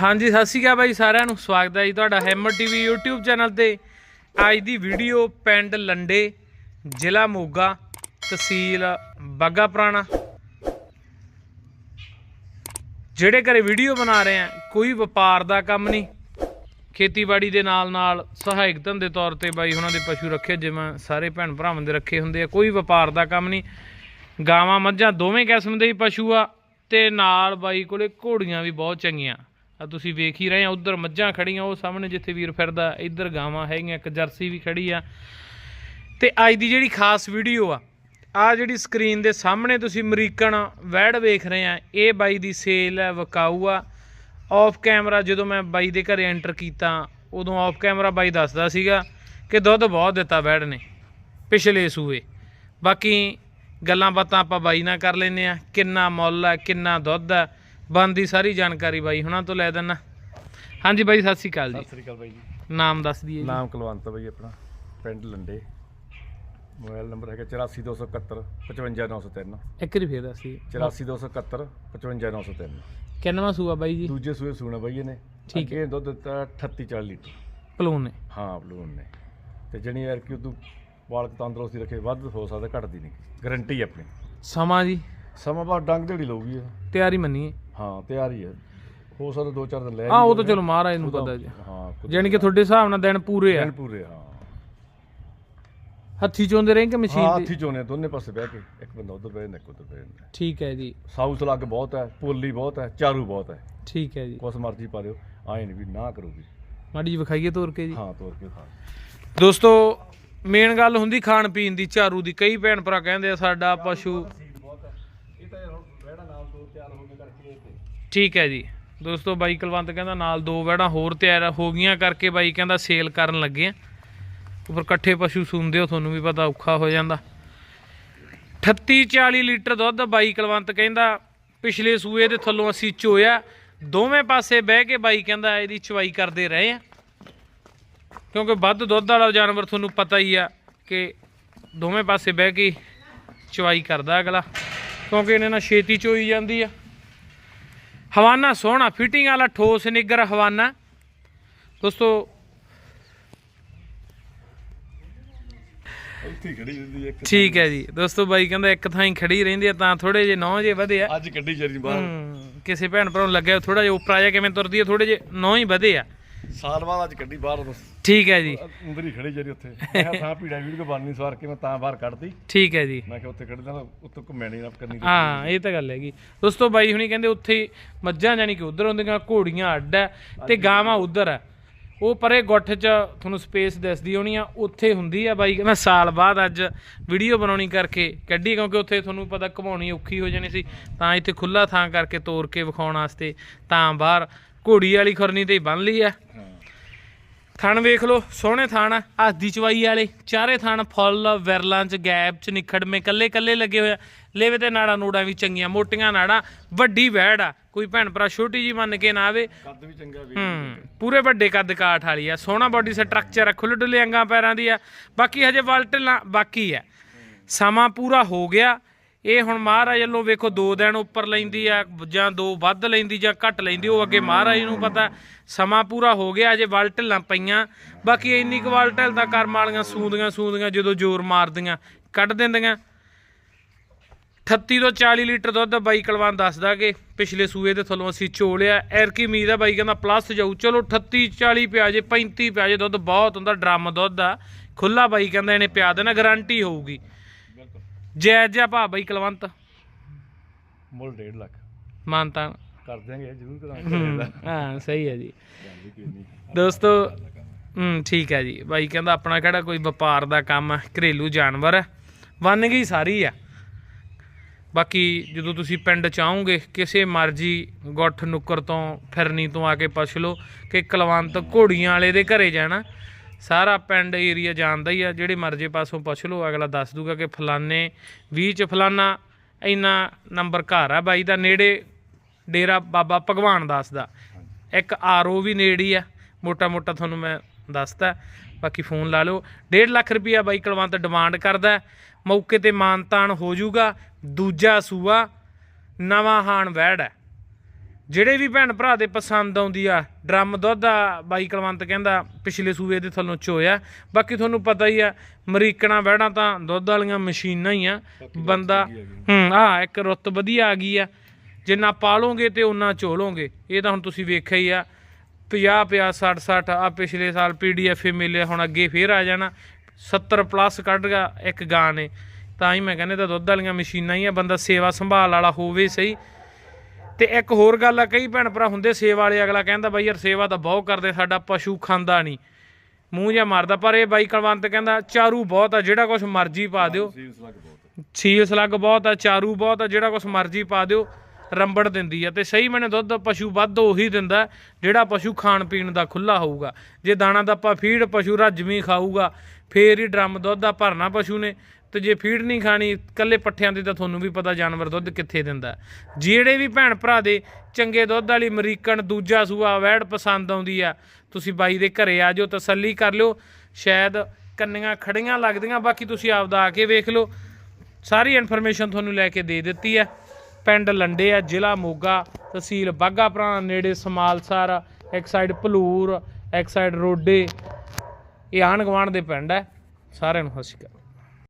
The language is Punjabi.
ਹਾਂਜੀ, ਸਤਿ ਸ਼੍ਰੀ ਅਕਾਲ ਬਾਈ ਸਾਰਿਆਂ ਨੂੰ। ਸਵਾਗਤ ਹੈ ਜੀ ਤੁਹਾਡਾ ਹੈਮਰ ਟੀਵੀ YouTube ਚੈਨਲ ਤੇ। ਅੱਜ ਦੀ ਵੀਡੀਓ ਪਿੰਡ ਲੰਡੇ, ਜ਼ਿਲ੍ਹਾ ਮੋਗਾ, ਤਹਿਸੀਲ ਬਾਗਾ ਪੁਰਾਣਾ। ਜਿਹੜੇ ਘਰੇ ਵੀਡੀਓ ਬਣਾ ਰਹੇ ਆ, ਕੋਈ ਵਪਾਰ ਦਾ ਕੰਮ ਨਹੀਂ। ਖੇਤੀਬਾੜੀ ਦੇ ਨਾਲ ਨਾਲ ਸਹਾਇਕ ਧੰਦੇ ਤੌਰ ਤੇ ਬਾਈ ਉਹਨਾਂ ਦੇ ਪਸ਼ੂ ਰੱਖੇ, ਜਿਵੇਂ ਸਾਰੇ ਭੈਣ ਭਰਾਵਾਂ ਦੇ ਰੱਖੇ ਹੁੰਦੇ ਆ, ਕੋਈ ਵਪਾਰ ਦਾ ਕੰਮ ਨਹੀਂ। ਗਾਵਾਂ ਮੱਝਾਂ ਦੋਵੇਂ ਕਿਸਮ ਦੇ ਹੀ ਪਸ਼ੂ ਆ ਤੇ ਨਾਲ ਬਾਈ ਕੋਲੇ ਘੋੜੀਆਂ ਵੀ ਬਹੁਤ ਚੰਗੀਆਂ। ਆ ਤੁਸੀਂ ਵੇਖ ਹੀ ਰਹੇ ਆ, ਉਧਰ ਮੱਝਾਂ ਖੜੀਆਂ, ਉਹ ਸਾਹਮਣੇ ਜਿੱਥੇ ਵੀਰ ਫਿਰਦਾ, ਇੱਧਰ ਗਾਵਾਂ ਹੈਗੀਆਂ, ਇੱਕ ਜਰਸੀ ਵੀ ਖੜੀ ਆ। ਤੇ ਅੱਜ ਦੀ ਜਿਹੜੀ ਖਾਸ ਵੀਡੀਓ ਆ ਆ ਜਿਹੜੀ ਸਕਰੀਨ ਦੇ ਸਾਹਮਣੇ ਤੁਸੀਂ ਅਮਰੀਕਨ ਵੈੜ ਵੇਖ ਰਹੇ ਆ, ਇਹ ਬਾਈ ਦੀ ਸੇਲ ਹੈ, ਵਕਾਊ ਆ। ਆਫ ਕੈਮਰਾ ਜਦੋਂ ਮੈਂ ਬਾਈ ਦੇ ਘਰੇ ਐਂਟਰ ਕੀਤਾ, ਉਦੋਂ ਆਫ ਕੈਮਰਾ ਬਾਈ ਦੱਸਦਾ ਸੀਗਾ ਕਿ ਦੁੱਧ ਬਹੁਤ ਦਿੱਤਾ ਵੈੜ ਨੇ, ਪਿਛਲੇ ਸੂਏ। ਬਾਕੀ ਗੱਲਾਂ ਬਾਤਾਂ ਆਪਾਂ ਬਾਈ ਨਾਲ ਕਰ ਲੈਨੇ ਆ, ਕਿੰਨਾ ਮੁੱਲ ਆ, ਕਿੰਨਾ ਦੁੱਧ ਆ ਬੰਦੀ ਸਾਰੀ ਜਾਣਕਾਰੀ ਬਾਈ ਹੁਣਾਂ ਤੋਂ ਲੈ ਦਿੰਨਾ। ਹਾਂਜੀ ਬਾਈ ਸਤਿ ਸ਼੍ਰੀ ਅਕਾਲ ਜੀ। ਸਤਿ ਸ੍ਰੀ ਅਕਾਲ ਬਾਈ ਜੀ। ਨਾਮ ਦੱਸ ਦਈਏ ਜੀ। ਨਾਮ ਕੁਲਵੰਤ ਬਾਈ ਆਪਣਾ ਪਿੰਡ ਲੰਡੇ। ਮੋਬਾਈਲ ਨੰਬਰ ਹੈਗਾ 84271 55903 ਇੱਕ ਵਾਰੀ ਫੇਰ ਦੱਸ ਦਈਏ। 84271 55903 ਕਿੰਨਵਾਂ ਸੂਆ ਬਾਈ ਜੀ? ਦੂਜੇ ਸੂਏ ਸੂਣਾ ਬਾਈ ਇਹਨੇ। ਠੀਕ ਅੱਗੇ ਦੁੱਧ ਦਿੱਤਾ 38 40 ਲੀਟਰ। ਪਲੂਨ ਨੇ। ਹਾਂ ਬਲੂਨ ਨੇ। ਤੇ ਜਣੀ ਯਾਰ ਕਿ ਉਦੋਂ ਵਾਲਕ ਤੰਦਰੁਸਤੀ ਰੱਖੇ ਵੱਧ ਹੋ ਸਕਦਾ ਘਟਦੀ ਨਹੀਂ। ਗਰੰਟੀ ਆਪਣੀ। ਸਮਾਂ ਜੀ। ਸਮਾਂ ਬਾਅਦ ਡੰਗ ਢੇੜੀ ਲਊਗੀ ਇਹ। ਤਿਆਰੀ ਮੰਨੀਏ ਹਾਂ। ਤਿਆਰ ਹੀ। ਹੈ ਸਕਦਾ ਦੋ ਚਾਰ ਦਿਨ ਲੈ ਹਾਂ ਉਹ ਤਾਂ ਚਲੋ ਮਹਾਰਾਜ ਨੂੰ ਪਤਾ ਜੀ। ਹਾਂ ਕੁਝ ਜਾਣੀ ਕਿ ਤੁਹਾਡੇ ਹਿਸਾਬ ਨਾਲ ਦਿਨ ਪੂਰੇ ਆ। ਦਿਨ ਪੂਰੇ ਹਾਂ। ਹੱਥੀ ਚੋਂਦੇ ਰਹੇ ਕਿ ਹਾਂ ਮਸ਼ੀਨ ਤੇ? ਹੱਥੀ ਚੋਨੇ ਦੋਨੇ ਪਾਸੇ ਬਹਿ ਕੇ। ਇੱਕ ਬੰਦਾ ਉਧਰ ਬਹਿ ਜਾਂਦਾ ਇੱਕ ਉਧਰ ਬਹਿ ਜਾਂਦਾ। ਠੀਕ ਹੈ ਜੀ। ਸਾਊਥ ਲੱਗ ਬਹੁਤ ਹੈ ਪੋਲੀ ਬਹੁਤ ਹੈ ਚਾਰੂ ਬਹੁਤ ਹੈ। ਠੀਕ ਹੈ ਜੀ। ਕੁਛ ਮਰਜ਼ੀ ਪਾ ਦਿਓ ਆਏ ਨਹੀਂ ਵੀ ਨਾ ਕਰੂਗੀ। ਮਾੜੀ ਜੀ ਵਿਖਾਈਏ ਤੋਰ ਕੇ ਜੀ। ਹਾਂ ਤੋਰ ਕੇ ਖਾ ਦੋਸਤੋ ਮੇਨ ਗੱਲ ਹੁੰਦੀ ਖਾਣ ਪੀਣ ਦੀ ਝਾਰੂ ਦੀ। ਕਈ ਭੈਣ ਭਰਾ ਕਹਿੰਦੇ ਆ ਸਾਡਾ ਪਸ਼ੂ ਇਹ ਤਾਂ ਵੈੜਾ ਨਾਲ ਦੋ ਚਾਰ ਹੋ ਗਏ ਕਰਕੇ ਠੀਕ ਹੈ ਜੀ। ਦੋਸਤੋ ਬਾਈ ਕੁਲਵੰਤ ਕਹਿੰਦਾ ਨਾਲ ਦੋ ਵੈੜਾਂ ਹੋਰ ਤਿਆਰ ਹੋ ਗਈਆਂ ਕਰਕੇ ਬਾਈ ਕਹਿੰਦਾ ਸੇਲ ਕਰਨ ਲੱਗੇ ਆ। ਉੱਪਰ ਇਕੱਠੇ ਪਸ਼ੂ ਸੁਣਦੇ ਹੋ, ਤੁਹਾਨੂੰ ਵੀ ਪਤਾ ਔਖਾ ਹੋ ਜਾਂਦਾ। 38 40 ਲੀਟਰ ਦੁੱਧ ਬਾਈ ਕੁਲਵੰਤ ਕਹਿੰਦਾ ਪਿਛਲੇ ਸੂਏ ਦੇ ਥੱਲੋਂ ਅਸੀਂ ਚੋਇਆ। ਦੋਵੇਂ ਪਾਸੇ ਬਹਿ ਕੇ ਬਾਈ ਕਹਿੰਦਾ ਇਹਦੀ ਚਵਾਈ ਕਰਦੇ ਰਹੇ ਆ। ਕਿਉਂਕਿ ਵੱਧ ਦੁੱਧ ਵਾਲਾ ਜਾਨਵਰ ਤੁਹਾਨੂੰ ਪਤਾ ਹੀ ਆ ਕਿ ਦੋਵੇਂ ਪਾਸੇ ਬਹਿ ਕੇ ਚਵਾਈ ਕਰਦਾ ਅਗਲਾ। ਕਿਉਂਕਿ ਇਹਨਾਂ ਨਾਲ ਛੇਤੀ ਚੋਈ ਜਾਂਦੀ ਆ। ਹਵਾਨਾ ਸੋਹਣਾ ਫਿਟਿੰਗ ਵਾਲਾ ਠੋਸ ਨਿੱਗਰ ਹਵਾਨਾ। ਦੋਸਤੋ ਠੀਕ ਹੈ। ਜੀ। ਦੋਸਤੋ ਬਾਈ ਕਹਿੰਦਾ ਇੱਕ ਥਾਂ ਹੀ ਖੜੀ ਰਹਿੰਦੀ ਆ ਤਾਂ ਥੋੜੇ ਜੇ ਨੌ ਜੇ ਵਧੇ ਆ। ਅੱਜ ਕੱਢੀ ਜਰੀ ਬਾਹਰ। ਕਿਸੇ ਭੈਣ ਭਰਾ ਨੂੰ ਲੱਗਿਆ ਥੋੜਾ ਜਿਹਾ ਉਪਰ ਆ ਜਾ ਕਿਵੇਂ ਤੁਰਦੀ ਆ ਥੋੜੇ ਜੇ ਨੌ ਹੀ ਵਧੇ ਆ। ਸਾਲ ਬਾਅਦ ਅੱਜ ਕੱਢੀ ਬਾਹਰ ਬਸ ਠੀਕ ਹੈ ਜੀ। ਅੰਦਰ ਹੀ ਖੜੀ ਜਰੀ ਉੱਥੇ। ਮੈਂ ਕਿਹਾ ਥਾਂ ਪੀੜਾ ਵੀਡੀਓ ਬਣਨੀ ਸਵਾਰ ਕੇ ਮੈਂ ਤਾਂ ਬਾਹਰ ਕੱਢਦੀ ਠੀਕ ਹੈ ਜੀ। ਮੈਂ ਕਿਹਾ ਉੱਥੇ ਕੱਢਦਾ ਨਾ ਉੱਤੋਂ ਨਹੀਂ ਨਾ ਕਰਨੀ ਹਾਂ ਇਹ ਤਾਂ ਗੱਲ ਹੈਗੀ। ਦੋਸਤੋ ਬਾਈ ਹੁਣੀ ਕਹਿੰਦੇ ਉੱਥੇ ਮੱਝਾਂ ਜਾਨੀ ਕਿ ਉਧਰ ਹੁੰਦੀਆਂ ਘੋੜੀਆਂ ਅੱਡ ਹੈ ਤੇ ਗਾਵਾਂ ਉਧਰ ਹੈ। ਉਹ ਪਰੇ ਗੁੱਠ 'ਚ ਤੁਹਾਨੂੰ ਸਪੇਸ ਦਿਸਦੀ ਹੋਣੀ ਆ ਉੱਥੇ ਹੁੰਦੀ ਆ ਬਾਈ। ਕਹਿੰਦਾ ਸਾਲ ਬਾਅਦ ਅੱਜ ਵੀਡੀਓ ਬਣਾਉਣੀ ਕਰਕੇ ਕੱਢੀ ਕਿਉਂਕਿ ਉੱਥੇ ਤੁਹਾਨੂੰ ਪਤਾ ਘਮਾਉਣੀ ਔਖੀ ਹੋ ਜਾਣੀ ਸੀ। ਤਾਂ ਇੱਥੇ ਖੁੱਲਾ ਥਾਂ ਕਰਕੇ ਤੋੜ ਕੇ ਵਿਖਾਉਣ ਵਾਸਤੇ ਤਾਂ ਬਾਹਰ ਘੋੜੀ ਵਾਲੀ ਖੁਰਨੀ ਤੇ ਹੀ ਬੰਨ ਲਈ ਆ। ਥਣ ਵੇਖ ਲਓ ਸੋਹਣੇ ਥਣ ਆ। ਹੱਥ ਦੀ ਚਵਾਈ ਵਾਲੇ ਚਾਰੇ ਥਣ ਫੁੱਲ ਵਿਰਲਾਂ ਚ ਗੈਪ ਚ ਨਿਖੜਵੇਂ ਕੱਲੇ ਕੱਲੇ ਲੱਗੇ ਹੋਇਆ ਲੇਵੇ ਤੇ ਨਾੜਾ ਨੂੜਾਂ ਵੀ ਚੰਗੀਆਂ ਮੋਟੀਆਂ ਨਾੜਾਂ ਵੱਡੀ ਵਹਿੜ ਆ। ਕੋਈ ਭੈਣ ਭਰਾ ਛੋਟੀ ਜੀ ਮੰਨ ਕੇ ਨਾ ਆਵੇ। ਕੱਦ ਵੀ ਚੰਗਾ ਵੀ ਹੂੰ ਪੂਰੇ ਵੱਡੇ ਕੱਦ ਕਾਠ ਵਾਲੀ ਆ। ਸੋਹਣਾ ਬਾਡੀ ਸਟਰਕਚਰ ਆ ਖੁੱਲੇ ਡੁੱਲੇ ਅੰਗਾਂ ਪੈਰਾਂ ਦੀ ਆ। ਬਾਕੀ ਹਜੇ ਵਲਟਲਾਂ ਬਾਕੀ ਆ। ਸਮਾਂ ਪੂਰਾ ਹੋ ਗਿਆ। ਇਹ ਹੁਣ ਮਹਾਰਾਜ ਵੱਲੋਂ ਵੇਖੋ ਦੋ ਦਿਨ ਉੱਪਰ ਲੈਂਦੀ ਆ ਜਾਂ ਦੋ ਵੱਧ ਲੈਂਦੀ ਜਾਂ ਘੱਟ ਲੈਂਦੀ, ਉਹ ਅੱਗੇ ਮਹਾਰਾਜ ਨੂੰ ਪਤਾ, ਸਮਾਂ ਪੂਰਾ ਹੋ ਗਿਆ, ਅਜੇ ਵਲਟਲਾਂ ਪਈਆਂ। ਬਾਕੀ ਇੰਨੀ ਕੁ ਵਲਟਲ ਤਾਂ ਕਰਮ ਵਾਲੀਆਂ ਸੂੰਦੀਆਂ ਸੂੰਦੀਆਂ ਜਦੋਂ ਜ਼ੋਰ ਮਾਰਦੀਆਂ, ਕੱਢ ਦਿੰਦੀਆਂ। 38 ਤੋਂ 40 ਲੀਟਰ ਦੁੱਧ ਬਾਈ ਕਲਵਾਨ ਦੱਸਦਾ ਕਿ ਪਿਛਲੇ ਸੂਏ ਦੇ ਥੱਲੋਂ ਅਸੀਂ ਝੋਲਿਆ ਐਰਕੀ ਉਮੀਦ ਆ ਬਾਈ ਕਹਿੰਦਾ ਪਲੱਸ ਜਾਊ। ਚਲੋ 38 40 ਪਿਆ ਜੇ 35 ਪਿਆ ਜੇ ਦੁੱਧ, ਬਹੁਤ ਹੁੰਦਾ, ਡਰਮ ਦੁੱਧ ਆ। ਖੁੱਲਾ ਬਾਈ ਕਹਿੰਦਾ ਇਹਨੇ ਪਿਆ ਦੇਣਾ ਗਾਰੰਟੀ ਹੋਊਗੀ। ਜਾਇਜ਼ ਜਿਹਾ ਭਾ ਬਾਈ ਕਲਵੰਤ। ਮੁੱਲ 1.5 ਲੱਖ। ਮਾਨਤਾ ਕਰ ਦਿਆਂਗੇ ਜ਼ਰੂਰ ਕਰਾਂਗੇ। ਹਾਂ ਸਹੀ ਹੈ ਜੀ। ਦੋਸਤੋ ਹੂੰ ਠੀਕ ਹੈ ਜੀ। ਬਾਈ ਕਹਿੰਦਾ ਆਪਣਾ ਕਿਹੜਾ ਕੋਈ ਵਪਾਰ ਦਾ ਕੰਮ ਹੈ? ਘਰੇਲੂ ਜਾਨਵਰ ਹੈ। ਵੰਨ ਗਈ ਸਾਰੀ ਆ ਬਾਕੀ ਜਦੋਂ ਤੁਸੀਂ ਪਿੰਡ ਚ ਆਓਗੇ ਕਿਸੇ ਮਰਜ਼ੀ ਗੁੱਠ ਨੁੱਕਰ ਤੋਂ ਫਿਰਨੀ ਤੋਂ ਆ ਕੇ ਪੁੱਛ ਲਓ ਕਿ ਕਲਵੰਤ ਘੋੜੀਆਂ ਵਾਲੇ ਦੇ ਘਰੇ ਜਾਣਾ। ਸਾਰਾ ਪਿੰਡ ਏਰੀਆ ਜਾਣਦਾ ਹੀ ਆ, ਜਿਹੜੇ ਮਰਜੇ ਪਾਸੋਂ ਪੁੱਛ ਲਓ, ਅਗਲਾ ਦੱਸ ਦੂਗਾ ਕਿ ਫਲਾਨੇ 20 ਚ ਫਲਾਨਾ ਇੰਨਾ ਨੰਬਰ ਘਰ ਆ ਬਾਈ ਦਾ, ਨੇੜੇ ਡੇਰਾ ਬਾਬਾ ਭਗਵਾਨ ਦਾਸ ਦਾ। ਇੱਕ ਆਰਓ ਵੀ ਨੇੜੇ ਹੀ ਆ, ਮੋਟਾ ਮੋਟਾ ਤੁਹਾਨੂੰ ਮੈਂ ਦੱਸਦਾ, ਬਾਕੀ ਫੋਨ ਲਾ ਲਓ। 1.5 ਲੱਖ ਰੁਪਈਆ ਬਾਈ ਕੁਲਵੰਤ ਡਿਮਾਂਡ ਕਰਦਾ, ਮੌਕੇ ਤੇ ਮਾਨਤਾਨ ਹੋ ਜਾਊਗਾ, ਦੂਜਾ ਸੂਆ, ਨਵਾਂ ਹਾਨ ਵੈੜ ਹੈ। ਜਿਹੜੇ ਵੀ ਭੈਣ ਭਰਾ ਦੇ ਪਸੰਦ ਆਉਂਦੀ ਆ ਡਰਮ ਦੁੱਧ ਆ ਬਾਈ ਕਲਵੰਤ ਕਹਿੰਦਾ ਪਿਛਲੇ ਸੂਏ ਦੇ ਥੱਲੋਂ ਚੋਇਆ। ਬਾਕੀ ਤੁਹਾਨੂੰ ਪਤਾ ਹੀ ਆ ਅਮਰੀਕਣਾ ਬੈੜਾਂ ਤਾਂ ਦੁੱਧ ਵਾਲੀਆਂ ਮਸ਼ੀਨਾਂ ਹੀ ਆ। ਬੰਦਾ ਹੂੰ ਆ ਇੱਕ ਰੁੱਤ ਵਧੀਆ ਆ ਗਈ ਆ। ਜਿੰਨਾ ਪਾਲੋਗੇ ਤੇ ਉਨਾ ਝੋਲੋਗੇ। ਇਹ ਤਾਂ ਹੁਣ ਤੁਸੀਂ ਵੇਖਿਆ ਹੀ ਆ 50 50 60 60 ਆ ਪਿਛਲੇ ਸਾਲ ਪੀਡੀਐਫ ਮਿਲੇ ਹੁਣ ਅੱਗੇ ਫੇਰ ਆ ਜਾਣਾ। 70 ਪਲੱਸ ਕੱਢ ਗਿਆ ਇੱਕ ਗਾਂ ਨੇ। ਤਾਂ ਹੀ ਮੈਂ ਕਹਿੰਦਾ ਤਾਂ ਦੁੱਧ ਵਾਲੀਆਂ ਮਸ਼ੀਨਾਂ ਹੀ ਆ ਬੰਦਾ ਸੇਵਾ ਸੰਭਾਲ ਵਾਲਾ ਹੋਵੇ ਸਹੀ। ਤੇ ਇੱਕ ਹੋਰ ਗੱਲ ਆ ਕਈ ਭੈਣ ਭਰਾ ਹੁੰਦੇ ਸੇਵਾ ਵਾਲੇ ਅਗਲਾ ਕਹਿੰਦਾ ਬਾਈ ਯਾਰ ਸੇਵਾ ਤਾਂ ਬਹੁਤ ਕਰਦੇ ਸਾਡਾ ਪਸ਼ੂ ਖਾਂਦਾ ਨਹੀਂ। ਮੂੰਹ ਜਿਹਾ ਮਾਰਦਾ ਪਰ ਇਹ ਬਾਈ ਕਲਵੰਤ ਕਹਿੰਦਾ ਚਾਰੂ ਬਹੁਤ ਆ ਜਿਹੜਾ ਕੁਝ ਮਰਜ਼ੀ ਪਾ ਦਿਓ। ਛੀਲ ਸਲੱਗ ਬਹੁਤ ਆ। ਚਾਰੂ ਬਹੁਤ ਆ ਜਿਹੜਾ ਕੁਝ ਮਰਜ਼ੀ ਪਾ ਦਿਓ ਰੰਬੜ ਦਿੰਦੀ ਆ। ਤੇ ਸਹੀ ਮੈਨੇ ਦੁੱਧ ਪਸ਼ੂ ਵੱਧ ਉਹੀ ਦਿੰਦਾ ਜਿਹੜਾ ਪਸ਼ੂ ਖਾਣ ਪੀਣ ਦਾ ਖੁੱਲਾ ਹੋਊਗਾ। ਜੇ ਦਾਣਾ ਦਾ ਆਪਾਂ ਫੀਡ ਪਸ਼ੂ ਰੱਜਵੀਂ ਖਾਊਗਾ ਫੇਰ ਹੀ ਡਰਮ ਦੁੱਧ ਦਾ ਭਰਨਾ ਪਸ਼ੂ ਨੇ। ਤੇ ਜੇ ਫੀਡ ਨਹੀਂ ਖਾਣੀ ਕੱਲੇ ਪੱਠਿਆਂ ਤੇ ਤਾਂ ਤੁਹਾਨੂੰ ਵੀ ਪਤਾ ਜਾਨਵਰ ਦੁੱਧ ਕਿੱਥੇ ਦਿੰਦਾ ਜਿਹੜੇ ਵੀ ਭੈਣ ਭਰਾ ਦੇ ਚੰਗੇ ਦੁੱਧ ਵਾਲੀ ਅਮਰੀਕਨ ਦੂਜਾ ਸੂਆ ਵੈੜ ਪਸੰਦ ਆਉਂਦੀ ਆ, ਤੁਸੀਂ ਬਾਈ ਦੇ ਘਰੇ ਆ ਜਾਓ, ਤਸੱਲੀ ਕਰ ਲਿਓ। ਸ਼ਾਇਦ ਕੰਨੀਆਂ ਖੜੀਆਂ ਲੱਗਦੀਆਂ, ਬਾਕੀ ਤੁਸੀਂ ਆਪਦਾ ਆ ਕੇ ਵੇਖ ਲਓ। ਸਾਰੀ ਇਨਫੋਰਮੇਸ਼ਨ ਤੁਹਾਨੂੰ ਲੈ ਕੇ ਦੇ ਦਿੱਤੀ ਹੈ। ਪਿੰਡ ਲੰਡੇ ਆ, ਜ਼ਿਲ੍ਹਾ ਮੋਗਾ, ਤਹਿਸੀਲ ਬਾਗਾ ਪੁਰਾਣਾ ਨੇੜੇ ਸਮਾਲਸਰ, ਇੱਕ ਸਾਈਡ ਭਲੂਰ, ਇੱਕ ਸਾਈਡ ਰੋਡੇ। ਇਹ ਆਣ ਗਵਾਂਡ ਦੇ ਪਿੰਡ ਹੈ। ਸਾਰਿਆਂ ਨੂੰ ਸਤਿ ਸ਼੍ਰੀ ਅਕਾਲ।